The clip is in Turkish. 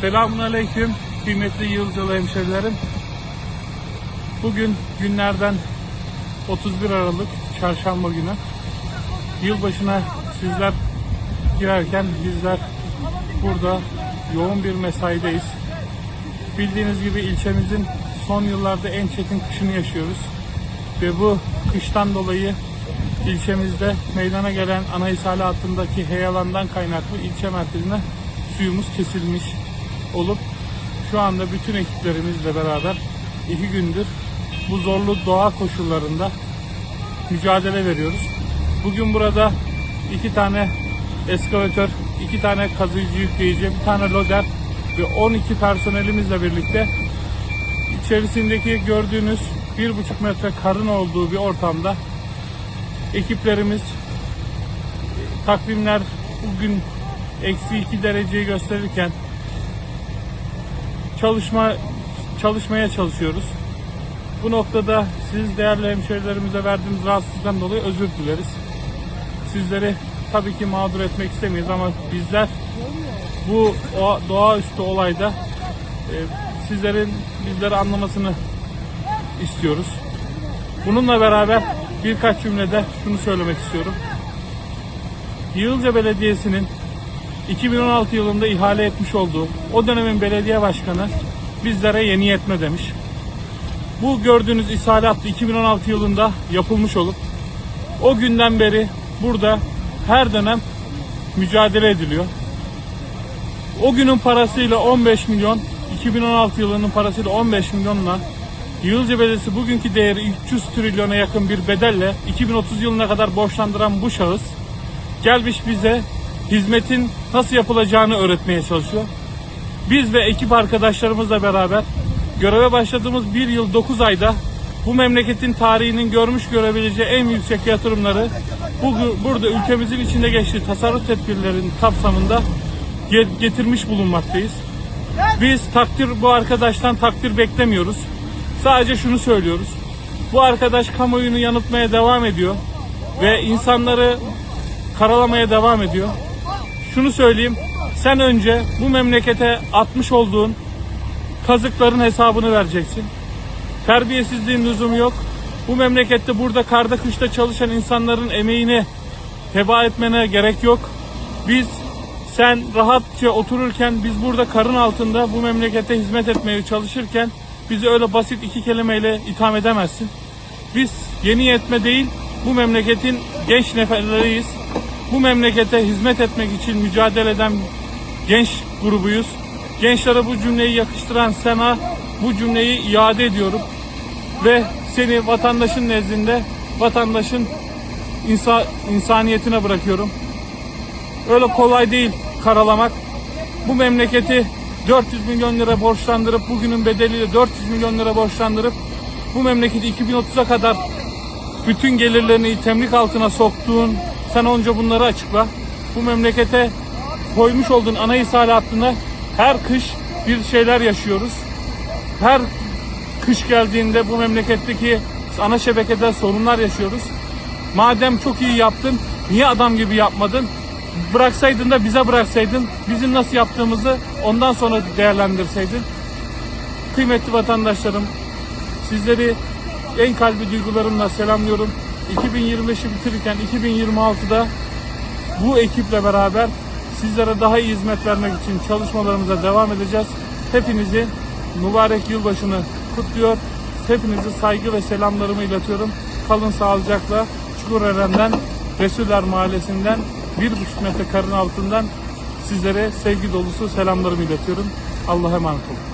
Selamun Aleyküm kıymetli Yıldızlı hemşerilerim. Bugün günlerden 31 Aralık Çarşamba günü. Yılbaşına sizler girerken bizler burada yoğun bir mesaideyiz. Bildiğiniz gibi ilçemizin son yıllarda en çetin kışını yaşıyoruz. Ve bu kıştan dolayı ilçemizde meydana gelen Anahisale hattındaki heyelandan kaynaklı ilçe merkezine suyumuz kesilmiş olup şu anda bütün ekiplerimizle beraber iki gündür bu zorlu doğa koşullarında mücadele veriyoruz. Bugün burada iki tane eskavatör, iki tane kazıyıcı yükleyici, bir tane loder ve 12 personelimizle birlikte içerisindeki gördüğünüz bir buçuk metre karın olduğu bir ortamda ekiplerimiz takvimler bugün eksi 2 dereceyi gösterirken çalışma çalışmaya çalışıyoruz. Bu noktada siz değerli hemşehrilerimize verdiğimiz rahatsızlıktan dolayı özür dileriz. Sizleri tabii ki mağdur etmek istemeyiz ama bizler bu o- doğaüstü olayda e, sizlerin bizleri anlamasını istiyoruz. Bununla beraber birkaç cümlede şunu söylemek istiyorum. Yığılca Belediyesi'nin 2016 yılında ihale etmiş olduğu o dönemin belediye başkanı bizlere yeni yetme demiş. Bu gördüğünüz ishalat 2016 yılında yapılmış olup o günden beri burada her dönem mücadele ediliyor. O günün parasıyla 15 milyon, 2016 yılının parasıyla 15 milyonla Yığılca Belediyesi bugünkü değeri 300 trilyona yakın bir bedelle 2030 yılına kadar borçlandıran bu şahıs gelmiş bize hizmetin nasıl yapılacağını öğretmeye çalışıyor. Biz ve ekip arkadaşlarımızla beraber göreve başladığımız bir yıl 9 ayda bu memleketin tarihinin görmüş görebileceği en yüksek yatırımları bu, burada ülkemizin içinde geçtiği tasarruf tedbirlerinin kapsamında ge- getirmiş bulunmaktayız. Biz takdir bu arkadaştan takdir beklemiyoruz. Sadece şunu söylüyoruz. Bu arkadaş kamuoyunu yanıltmaya devam ediyor ve insanları karalamaya devam ediyor. Şunu söyleyeyim. Sen önce bu memlekete atmış olduğun kazıkların hesabını vereceksin. Terbiyesizliğin lüzumu yok. Bu memlekette burada karda kışta çalışan insanların emeğini heba etmene gerek yok. Biz sen rahatça otururken biz burada karın altında bu memlekete hizmet etmeye çalışırken bizi öyle basit iki kelimeyle itham edemezsin. Biz yeni yetme değil bu memleketin genç neferleriyiz. Bu memlekete hizmet etmek için mücadele eden genç grubuyuz. Gençlere bu cümleyi yakıştıran sana bu cümleyi iade ediyorum. Ve seni vatandaşın nezdinde vatandaşın insa, insaniyetine bırakıyorum. Öyle kolay değil karalamak. Bu memleketi 400 milyon lira borçlandırıp bugünün bedeliyle 400 milyon lira borçlandırıp bu memleketi 2030'a kadar bütün gelirlerini temlik altına soktuğun sen önce bunları açıkla. Bu memlekete koymuş olduğun anayasal hattına her kış bir şeyler yaşıyoruz. Her kış geldiğinde bu memleketteki ana şebekede sorunlar yaşıyoruz. Madem çok iyi yaptın, niye adam gibi yapmadın? Bıraksaydın da bize bıraksaydın, bizim nasıl yaptığımızı ondan sonra değerlendirseydin. Kıymetli vatandaşlarım, sizleri en kalbi duygularımla selamlıyorum. 2025'i bitirirken 2026'da bu ekiple beraber sizlere daha iyi hizmet vermek için çalışmalarımıza devam edeceğiz. Hepinizi mübarek yılbaşını kutluyor. Hepinizi saygı ve selamlarımı iletiyorum. Kalın sağlıcakla Çukureren'den, Resuller Mahallesi'nden bir buçuk metre karın altından sizlere sevgi dolusu selamlarımı iletiyorum. Allah'a emanet olun.